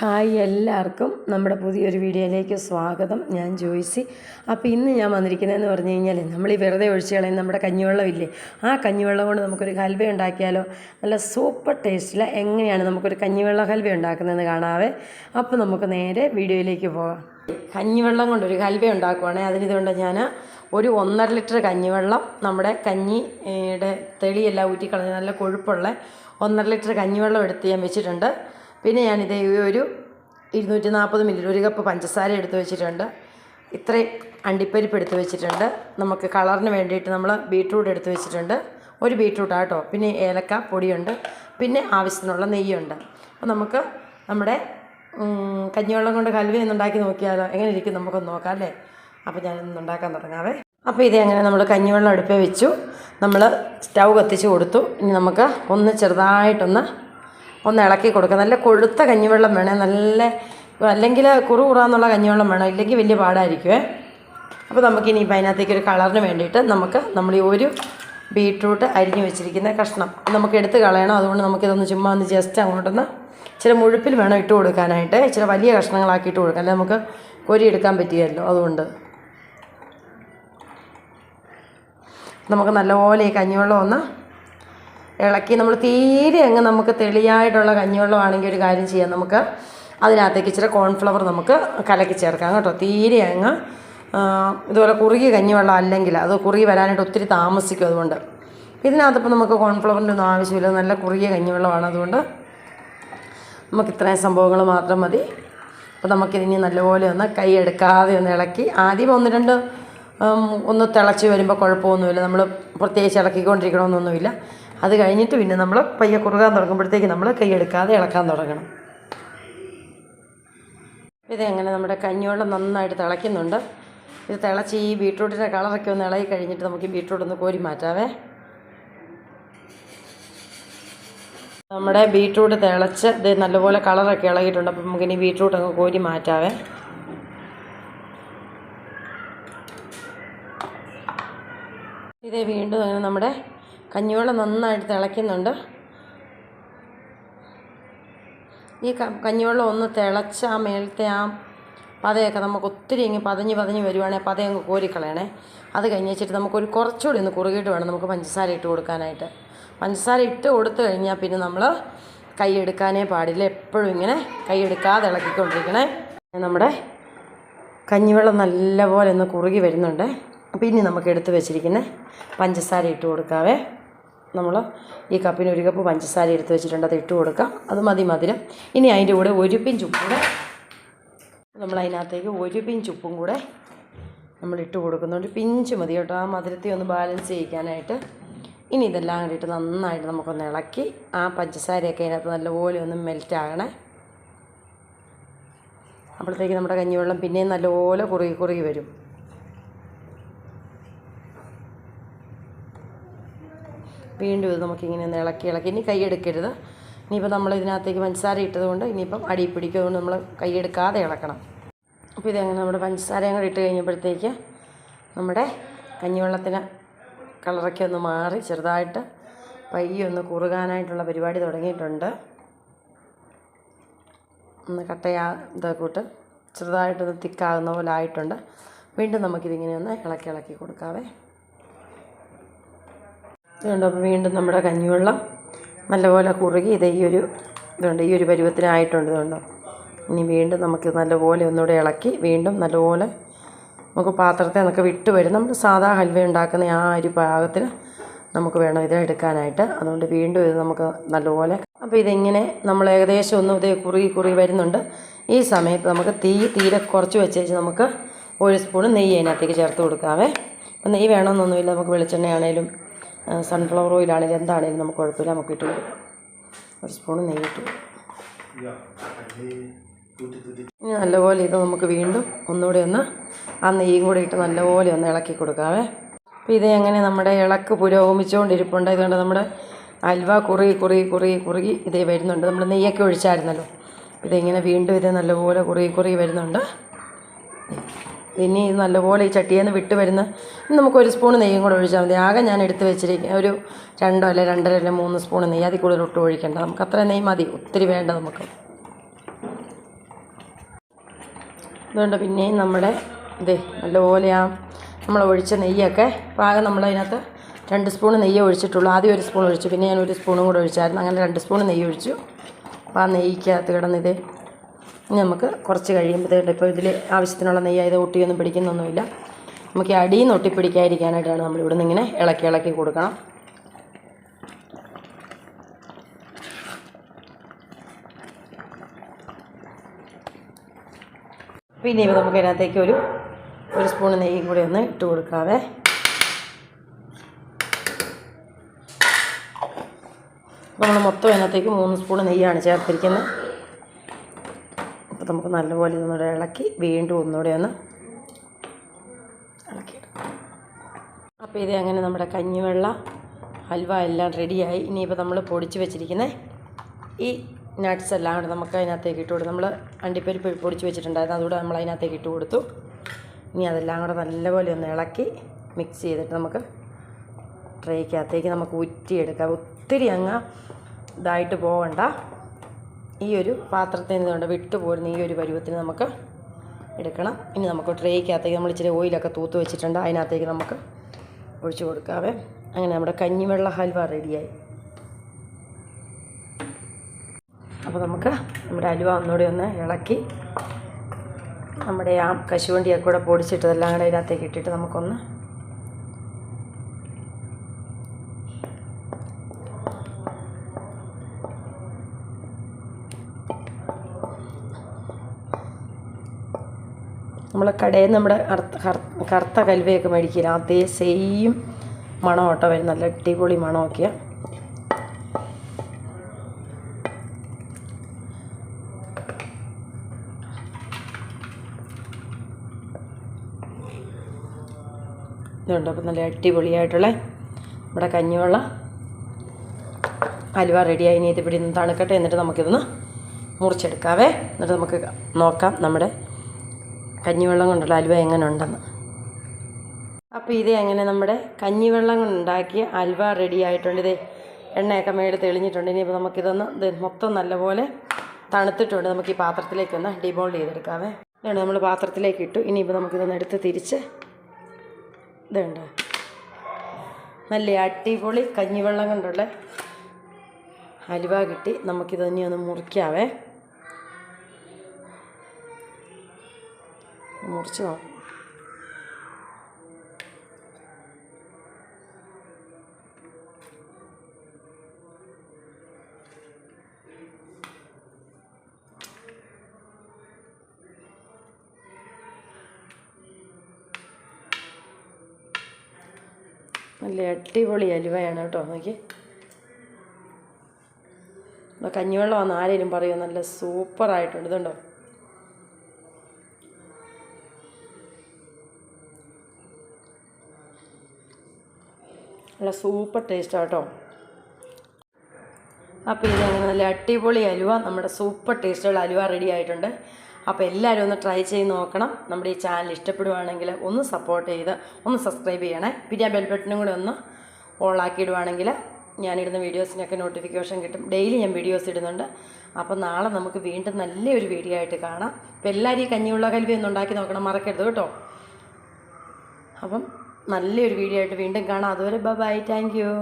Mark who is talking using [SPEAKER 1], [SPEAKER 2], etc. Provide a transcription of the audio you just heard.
[SPEAKER 1] Hi എല്ലാവർക്കും നമ്മുടെ പുതിയൊരു വീഡിയോയിലേക്ക് സ്വാഗതം. ഞാൻ ജോയ്സി. അപ്പോൾ ഇന്ന് ഞാൻ വന്നിരിക്കുന്നതെന്ന് പറഞ്ഞു കഴിഞ്ഞാൽ നമ്മൾ ഈ വെറുതെ ഒഴിച്ച് കളയുന്ന നമ്മുടെ കഞ്ഞിവെള്ളമില്ലേ ആ കഞ്ഞിവെള്ളം കൊണ്ട് നമുക്കൊരു ഹൽവ ഉണ്ടാക്കിയാലോ? നല്ല സൂപ്പർ ടേസ്റ്റിൽ എങ്ങനെയാണ് നമുക്കൊരു കഞ്ഞിവെള്ള ഹൽവ ഉണ്ടാക്കുന്നതെന്ന് കാണാവേ. അപ്പോൾ നമുക്ക് നേരെ വീഡിയോയിലേക്ക് പോകാം കഞ്ഞിവെള്ളം കൊണ്ടൊരു ഹൽവ ഉണ്ടാക്കുവാണെങ്കിൽ അതിനിതുകൊണ്ട് ഞാൻ ഒരു ഒന്നര ലിറ്റർ കഞ്ഞിവെള്ളം നമ്മുടെ കഞ്ഞിയുടെ തെളിയെല്ലാം ഊറ്റിക്കളഞ്ഞ് നല്ല കൊഴുപ്പുള്ള ഒന്നര ലിറ്റർ കഞ്ഞിവെള്ളം എടുത്ത് ഞാൻ വെച്ചിട്ടുണ്ട്. പിന്നെ ഞാനിത് ഒരു ഇരുന്നൂറ്റി നാൽപ്പത് മില്ലി ഒരു കപ്പ് പഞ്ചസാര എടുത്തു വെച്ചിട്ടുണ്ട്. ഇത്രയും അണ്ടിപ്പരിപ്പ് എടുത്തു വെച്ചിട്ടുണ്ട്. നമുക്ക് കളറിന് വേണ്ടിയിട്ട് നമ്മൾ ബീട്രൂട്ട് എടുത്തു വെച്ചിട്ടുണ്ട്. ഒരു ബീട്രൂട്ട് ആട്ടോ പിന്നെ ഏലക്ക പൊടിയുണ്ട്. പിന്നെ ആവശ്യത്തിനുള്ള നെയ്യുണ്ട്. അപ്പോൾ നമുക്ക് നമ്മുടെ കഞ്ഞിവെള്ളം കൊണ്ട് ഹൽവ ഒന്ന് ഉണ്ടാക്കി നോക്കിയാലോ? എങ്ങനെ ഇരിക്കും നമുക്കൊന്ന് നോക്കാം അല്ലേ? അപ്പോൾ ഞാനൊന്ന് ഉണ്ടാക്കാൻ തുടങ്ങാവേ. അപ്പോൾ ഇത് അങ്ങനെ നമ്മൾ കഞ്ഞിവെള്ളം അടുപ്പേ വെച്ചു. നമ്മൾ സ്റ്റൗ കത്തിച്ച് കൊടുത്തു. ഇനി നമുക്ക് ഒന്ന് ചെറുതായിട്ടൊന്ന് ഒന്ന് ഇളക്കി കൊടുക്കുക. നല്ല കൊഴുത്ത കഞ്ഞിവെള്ളം വേണേ. നല്ല അല്ലെങ്കിൽ കുറു കുറാന്നുള്ള കഞ്ഞിവെള്ളം വേണം? ഇല്ലെങ്കിൽ വലിയ പാടായിരിക്കുമേ അപ്പോൾ നമുക്കിനി ഇപ്പം അതിനകത്തേക്ക് ഒരു കളറിന് വേണ്ടിയിട്ട് നമുക്ക് നമ്മൾ ഈ ഒരു ബീട്രൂട്ട് അരിഞ്ഞു വെച്ചിരിക്കുന്ന കഷ്ണം നമുക്ക് എടുത്ത് കളയണം. അതുകൊണ്ട് നമുക്കിതൊന്ന് ചുമ്മാ ഒന്ന് ജസ്റ്റ് അങ്ങോട്ടൊന്ന് ഇച്ചിരി മുഴുപ്പിൽ വേണം ഇട്ട് കൊടുക്കാനായിട്ട്. ഇച്ചിരി വലിയ കഷ്ണങ്ങളാക്കിയിട്ട് കൊടുക്കാം. അല്ലെങ്കിൽ നമുക്ക് കോരി എടുക്കാൻ പറ്റിയല്ലോ അതുകൊണ്ട്. നമുക്ക് നല്ലപോലെ ഈ കഞ്ഞിവെള്ളം ഒന്ന് ഇളക്കി നമ്മൾ തീരെ അങ്ങ് നമുക്ക് തെളിയായിട്ടുള്ള കഞ്ഞിവെള്ളമാണെങ്കിൽ ഒരു കാര്യം ചെയ്യാം. നമുക്ക് അതിനകത്തേക്ക് ഇച്ചിരി കോൺഫ്ലവർ നമുക്ക് കലക്കി ചേർക്കാം കേട്ടോ. തീരെ അങ്ങ് ഇതുപോലെ കുറുകിയ കഞ്ഞിവെള്ളം അല്ലെങ്കിൽ അത് കുറുകി വരാനായിട്ട് ഒത്തിരി താമസിക്കും അതുകൊണ്ട്. ഇതിനകത്തിപ്പോൾ നമുക്ക് കോൺഫ്ലവറിന്റെ ഒന്നും ആവശ്യമില്ല. നല്ല കുറുകിയ കഞ്ഞിവെള്ളമാണ്. അതുകൊണ്ട് നമുക്ക് ഇത്രയും സംഭവങ്ങൾ മാത്രം മതി. അപ്പോൾ നമുക്കിതിനി നല്ലപോലെ ഒന്ന് കൈ എടുക്കാതെ ഒന്ന് ഇളക്കി. ആദ്യം ഒന്ന് രണ്ട് ഒന്ന് തിളച്ച് വരുമ്പോൾ കുഴപ്പമൊന്നുമില്ല. നമ്മൾ പ്രത്യേകിച്ച് ഇളക്കിക്കൊണ്ടിരിക്കണമെന്നൊന്നുമില്ല അത് കഴിഞ്ഞിട്ട് പിന്നെ നമ്മൾ പയ്യെ കുറുകാൻ തുടങ്ങുമ്പോഴത്തേക്ക് നമ്മൾ കൈ എടുക്കാതെ ഇളക്കാൻ തുടങ്ങണം. ഇത് അങ്ങനെ നമ്മുടെ കഞ്ഞിവെള്ളം നന്നായിട്ട് തിളയ്ക്കുന്നുണ്ട്. ഇത് തിളച്ച് ഈ ബീട്രൂട്ടിന്റെ കളറൊക്കെ ഒന്ന് ഇളകി കഴിഞ്ഞിട്ട് നമുക്ക് ബീട്രൂട്ട് ഒന്ന് കോരി മാറ്റാവേ. നമ്മുടെ ബീട്രൂട്ട് തിളച്ച് ഇത് നല്ലപോലെ കളറൊക്കെ ഇളകിയിട്ടുണ്ട്. അപ്പം നമുക്കിനി ബീട്രൂട്ട് അങ്ങ് കോരി മാറ്റാവേ. ഇതേ വീണ്ടും അങ്ങനെ നമ്മുടെ കഞ്ഞിവെള്ളം നന്നായിട്ട് തിളയ്ക്കുന്നുണ്ട്. ഈ കഞ്ഞിവെള്ളം ഒന്ന് തിളച്ച് ആ മേളത്തെ ആ പതയൊക്കെ നമുക്ക് ഒത്തിരി അങ്ങ് പതഞ്ഞ് പതഞ്ഞ് വരുവാണെങ്കിൽ പതയെ അങ്ങ് കോരിക്കളയണേ. അത് കഴിഞ്ഞ് വെച്ചിട്ട് നമുക്കൊരു കുറച്ചുകൂടി ഒന്ന് കുറുകിയിട്ട് വേണം നമുക്ക് പഞ്ചസാര ഇട്ട് കൊടുക്കാനായിട്ട്. പഞ്ചസാര ഇട്ട് കൊടുത്തു കഴിഞ്ഞാൽ പിന്നെ നമ്മൾ കൈ എടുക്കാനേ പാടില്ല. എപ്പോഴും ഇങ്ങനെ കൈ എടുക്കാതെ ഇളക്കിക്കൊണ്ടിരിക്കണേ. നമ്മുടെ കഞ്ഞിവെള്ളം നല്ലപോലെ ഒന്ന് കുറുകി വരുന്നുണ്ട്. അപ്പോൾ ഇനി നമുക്ക് എടുത്ത് വെച്ചിരിക്കുന്ന പഞ്ചസാര ഇട്ട് കൊടുക്കാവേ. നമ്മൾ ഈ കപ്പിന് ഒരു കപ്പ് പഞ്ചസാര എടുത്ത് വെച്ചിട്ടുണ്ട് അത് ഇട്ട് കൊടുക്കാം. അത് മതി മധുരം. ഇനി അതിന്റെ കൂടെ ഒരു പിഞ്ച് കൂടെ നമ്മൾ അതിനകത്തേക്ക് ഒരു പിഞ്ച് ഉപ്പും കൂടെ നമ്മൾ ഇട്ട് കൊടുക്കുന്നുണ്ട് പിഞ്ച് മതി കേട്ടോ. ആ മധുരത്തെ ഒന്ന് ബാലൻസ് ചെയ്യിക്കാനായിട്ട്. ഇനി ഇതെല്ലാം കൂടിയിട്ട് നന്നായിട്ട് നമുക്കൊന്ന് ഇളക്കി ആ പഞ്ചസാരയൊക്കെ അതിനകത്ത് നല്ലപോലെ ഒന്ന് മെൽറ്റ് ആകണേ. അപ്പോഴത്തേക്ക് നമ്മുടെ കഞ്ഞിവെള്ളം പിന്നെയും നല്ലപോലെ കുറുകി കുറുകി വരും. വീണ്ടും ഇത് നമുക്കിങ്ങനെ ഒന്ന് ഇളക്കി ഇളക്കി. ഇനി കൈയെടുക്കരുത് ഇനിയിപ്പോൾ നമ്മൾ ഇതിനകത്തേക്ക് പഞ്ചസാര ഇട്ടതുകൊണ്ട് ഇനിയിപ്പം അടി പിടിക്കുന്നതുകൊണ്ട് നമ്മൾ കൈയെടുക്കാതെ ഇളക്കണം. അപ്പോൾ ഇതങ്ങനെ നമ്മുടെ പഞ്ചസാരയും കൂടെ ഇട്ട് കഴിഞ്ഞപ്പോഴത്തേക്ക് നമ്മുടെ കഞ്ഞിവെള്ളത്തിന് കളറൊക്കെ ഒന്ന് മാറി ചെറുതായിട്ട് പയ്യെ ഒന്ന് കുറുകാനായിട്ടുള്ള പരിപാടി തുടങ്ങിയിട്ടുണ്ട്. ഒന്ന് കട്ടയാ ഇതൊക്കെ കൂട്ട് ചെറുതായിട്ടൊന്ന് തിക്കാകുന്ന പോലെ ആയിട്ടുണ്ട്. വീണ്ടും നമുക്കിതിങ്ങനെ ഒന്ന് ഇളക്കി ഇളക്കി കൊടുക്കാവേ. അപ്പോൾ വീണ്ടും നമ്മുടെ കഞ്ഞിവെള്ളം നല്ലപോലെ കുറുകി ഇത് ഈ ഒരു ഇതുണ്ട്. ഈ ഒരു പരുവത്തിനായിട്ടുണ്ട് ഇതുണ്ട്. ഇനി വീണ്ടും നമുക്ക് നല്ലപോലെ ഒന്നുകൂടെ ഇളക്കി വീണ്ടും നല്ലപോലെ നമുക്ക് പാത്രത്തെ നമുക്ക് വിട്ട് വരും. നമ്മൾ സാധാ ഹൽവ ഉണ്ടാക്കുന്ന ആ ഒരു പാകത്തിന് നമുക്ക് വേണം ഇത് എടുക്കാനായിട്ട്. അതുകൊണ്ട് വീണ്ടും ഇത് നമുക്ക് നല്ലപോലെ അപ്പോൾ ഇതിങ്ങനെ നമ്മൾ ഏകദേശം ഒന്ന് ഇത് കുറുകി കുറുകി വരുന്നുണ്ട്. ഈ സമയത്ത് നമുക്ക് തീ തീരെ കുറച്ച് വെച്ചേച്ച് നമുക്ക് ഒരു സ്പൂൺ നെയ്യ് അതിനകത്തേക്ക് ചേർത്ത് കൊടുക്കാവേ. അപ്പം നെയ്യ് വേണമെന്നൊന്നുമില്ല. നമുക്ക് വെളിച്ചെണ്ണയാണേലും സൺഫ്ലവർ ഓയിലാണേലും എന്താണെങ്കിലും നമുക്ക് കുഴപ്പമില്ല. നമുക്ക് ഇട്ട് ഒരു സ്പൂൺ നെയ്യ് ഇട്ട് കൊടുക്കാം. ഇനി നല്ലപോലെ ഇത് നമുക്ക് വീണ്ടും ഒന്നുകൂടി ഒന്ന് ആ നെയ്യും കൂടി ഇട്ട് നല്ലപോലെ ഒന്ന് ഇളക്കി കൊടുക്കാവേ. അപ്പോൾ ഇത് എങ്ങനെ നമ്മുടെ ഇളക്ക് പുരോഗമിച്ചുകൊണ്ടിരിപ്പുണ്ട് ഇതുകൊണ്ട് നമ്മുടെ അൽവ കുറുകി കുറുകി കുറുകി കുറുകി ഇതേ വരുന്നുണ്ട്. നമ്മൾ നെയ്യൊക്കെ ഒഴിച്ചായിരുന്നല്ലോ. ഇതിങ്ങനെ വീണ്ടും ഇത് നല്ലപോലെ കുറുകി കുറുകി വരുന്നുണ്ട്. ഇനി നല്ലപോലെ ഈ ചട്ടിയിൽ നിന്ന് വിട്ട് വരുന്ന ഇനി നമുക്ക് ഒരു സ്പൂൺ നെയ്യും കൂടെ ഒഴിച്ചാൽ മതി. ആകെ ഞാൻ എടുത്ത് വെച്ചിരിക്കുക ഒരു രണ്ടോ അല്ലെ രണ്ടര അല്ലെ മൂന്ന് സ്പൂൺ നെയ്യ്. അതിൽ കൂടുതൽ ഒട്ടും ഒഴിക്കേണ്ട. നമുക്ക് അത്ര നെയ്യ് മതി. ഒത്തിരി വേണ്ട നമുക്ക്. അതുകൊണ്ട് പിന്നെയും നമ്മുടെ ഇതേ നല്ലപോലെ ആ നമ്മൾ ഒഴിച്ച നെയ്യൊക്കെ പാകം നമ്മളതിനകത്ത് രണ്ട് സ്പൂൺ നെയ്യ് ഒഴിച്ചിട്ടുള്ളൂ. ആദ്യം ഒരു സ്പൂൺ ഒഴിച്ചു. പിന്നെ ഞാൻ ഒരു സ്പൂണും കൂടെ ഒഴിച്ചായിരുന്നു. അങ്ങനെ രണ്ട് സ്പൂൺ നെയ്യ് ഒഴിച്ചു. അപ്പോൾ ആ നെയ്യ്ക്കകത്ത് കിടന്നിതേ നമുക്ക് കുറച്ച് കഴിയുമ്പോഴത്തേക്കും ഇപ്പോൾ ഇതിൽ ആവശ്യത്തിനുള്ള നെയ്യ് ഇത് ഒട്ടിയൊന്നും പിടിക്കുന്നൊന്നുമില്ല. നമുക്ക് അടിയിൽ നിന്ന് ഒട്ടിപ്പിടിക്കാതിരിക്കാനായിട്ടാണ് നമ്മൾ ഇവിടെ നിന്ന് ഇങ്ങനെ ഇളക്കി ഇളക്കി കൊടുക്കണം. പിന്നെ ഇപ്പോൾ നമുക്ക് അതിനകത്തേക്ക് ഒരു ഒരു സ്പൂൺ നെയ്യും കൂടി ഒന്ന് ഇട്ട് കൊടുക്കാവേ. നമ്മൾ മൊത്തം അതിനകത്തേക്ക് മൂന്ന് സ്പൂൺ നെയ്യാണ് ചേർത്തിരിക്കുന്നത്. നമുക്ക് നല്ലപോലെ ഇതൊന്നുകൂടെ ഇളക്കി വീണ്ടും ഒന്നുകൂടെ ഒന്ന് ഇളക്കി അപ്പോൾ ഇത് അങ്ങനെ നമ്മുടെ കഞ്ഞിവെള്ള ഹൽവ എല്ലാം റെഡിയായി. ഇനിയിപ്പോൾ നമ്മൾ പൊടിച്ച് വെച്ചിരിക്കുന്ന ഈ നട്ട്സ് എല്ലാം കൂടെ നമുക്ക് അതിനകത്തേക്ക് ഇട്ട് കൊടുത്തു നമ്മൾ അണ്ടിപ്പരിപ്പ് പൊടിച്ച് വെച്ചിട്ടുണ്ടായിരുന്നു. അതുകൂടെ നമ്മൾ അതിനകത്തേക്ക് ഇട്ട് കൊടുത്തു. ഇനി അതെല്ലാം കൂടെ നല്ലപോലെ ഒന്ന് ഇളക്കി മിക്സ് ചെയ്തിട്ട് നമുക്ക് ട്രേക്കകത്തേക്ക് നമുക്ക് ഉറ്റിയെടുക്കാം ഒത്തിരി അങ്ങ് ഇതായിട്ട് പോകണ്ട ഈ ഒരു പാത്രത്തിൽ നിന്നുകൊണ്ട് വിട്ടുപോരുന്ന ഈ ഒരു പരുവത്തിന് നമുക്ക് എടുക്കണം. ഇനി നമുക്ക് ട്രേക്കകത്തേക്ക് നമ്മൾ ഇച്ചിരി ഓയിലൊക്കെ തൂത്ത് വെച്ചിട്ടുണ്ട്. അതിനകത്തേക്ക് നമുക്ക് ഒഴിച്ചു കൊടുക്കാവേ. അങ്ങനെ നമ്മുടെ കഞ്ഞിവെള്ള ഹൽവ റെഡിയായി. അപ്പോൾ നമുക്ക് നമ്മുടെ അലുവ ഒന്നുകൂടി ഒന്ന് ഇളക്കി നമ്മുടെ ആ കശുവണ്ടിയൊക്കെ കൂടെ പൊടിച്ചിട്ടതെല്ലാം കൂടെ അതിനകത്തേക്ക് ഇട്ടിട്ട് നമുക്കൊന്ന് നമ്മൾ കടയിൽ നമ്മുടെ കറുത്ത കൽവയൊക്കെ മേടിക്കില്ല. അതേ സെയിം മണം കേട്ടോ വരും. നല്ല അടിപൊളി മണമൊക്കെയാണ് ഇതുണ്ട്? അപ്പോൾ നല്ല അടിപൊളിയായിട്ടുള്ള നമ്മുടെ കഞ്ഞിവെള്ള ഹലുവ റെഡിയായി ഇനി ഇത് നിന്ന് തണുക്കട്ടെ. എന്നിട്ട് നമുക്കിതൊന്ന് മുറിച്ചെടുക്കാവേ. എന്നിട്ട് നമുക്ക് നോക്കാം നമ്മുടെ കഞ്ഞിവെള്ളം കൊണ്ടുള്ള അലുവ എങ്ങനെ ഉണ്ടെന്ന് അപ്പോൾ ഇത് അങ്ങനെ നമ്മുടെ കഞ്ഞിവെള്ളം കൊണ്ടുണ്ടാക്കിയ അലുവ റെഡി ആയിട്ടുണ്ട്. ഇതേ എണ്ണയൊക്കെ മേളിൽ തെളിഞ്ഞിട്ടുണ്ട്. ഇനിയിപ്പോൾ നമുക്കിതൊന്ന് ഇത് മൊത്തം നല്ലപോലെ തണുത്തിട്ടുണ്ട്. നമുക്ക് ഈ പാത്രത്തിലേക്കൊന്ന് ഡിബോൾഡ് ചെയ്തെടുക്കാമേ ഇതുണ്ട് നമ്മൾ പാത്രത്തിലേക്ക് ഇട്ടു. ഇനിയിപ്പോൾ നമുക്കിതൊന്ന് എടുത്ത് തിരിച്ച് ഇതുണ്ട്. നല്ല അടിപൊളി കഞ്ഞിവെള്ളം കൊണ്ടുള്ള ഹലുവ കിട്ടി. നമുക്കിത് ഒന്ന് മുറിക്കാവേ. മുറിച്ച് നോക്കാം നല്ല അടിപൊളി അലുവയാണ് കേട്ടോ നോക്കി. കഞ്ഞിവെള്ളം കഞ്ഞിവെള്ളമാണ് ആരേലും പറയും നല്ല സൂപ്പറായിട്ടുണ്ട്. ഇതുണ്ടോ? നല്ല സൂപ്പർ ടേസ്റ്റാണ് കേട്ടോ അപ്പോൾ ഇത് നല്ല അടിപൊളി അലുവ നമ്മുടെ സൂപ്പർ ടേസ്റ്റുള്ള അലുവ റെഡി ആയിട്ടുണ്ട്. അപ്പോൾ എല്ലാവരും ഒന്ന് ട്രൈ ചെയ്ത് നോക്കണം. നമ്മുടെ ഈ ചാനൽ ഇഷ്ടപ്പെടുവാണെങ്കിൽ ഒന്ന് സപ്പോർട്ട് ചെയ്ത് ഒന്ന് സബ്സ്ക്രൈബ് ചെയ്യണേ. പിന്നെ ആ ബെൽ ബട്ടണും കൂടെ ഒന്ന് ഓളാക്കിയിടുവാണെങ്കിൽ ഞാനിടുന്ന വീഡിയോസിനൊക്കെ നോട്ടിഫിക്കേഷൻ കിട്ടും. ഡെയിലി ഞാൻ വീഡിയോസ് ഇടുന്നുണ്ട്. അപ്പോൾ നാളെ നമുക്ക് വീണ്ടും നല്ലൊരു വീഡിയോ ആയിട്ട് കാണാം. അപ്പോൾ എല്ലാവരും ഈ കഞ്ഞിയുള്ള കൽവി ഒന്ന് ഉണ്ടാക്കി നോക്കണം. മറക്കരുത് കേട്ടോ. അപ്പം നല്ലൊരു വീഡിയോ ആയിട്ട് വീണ്ടും കാണാം. അതുവരെ ബൈ താങ്ക് യു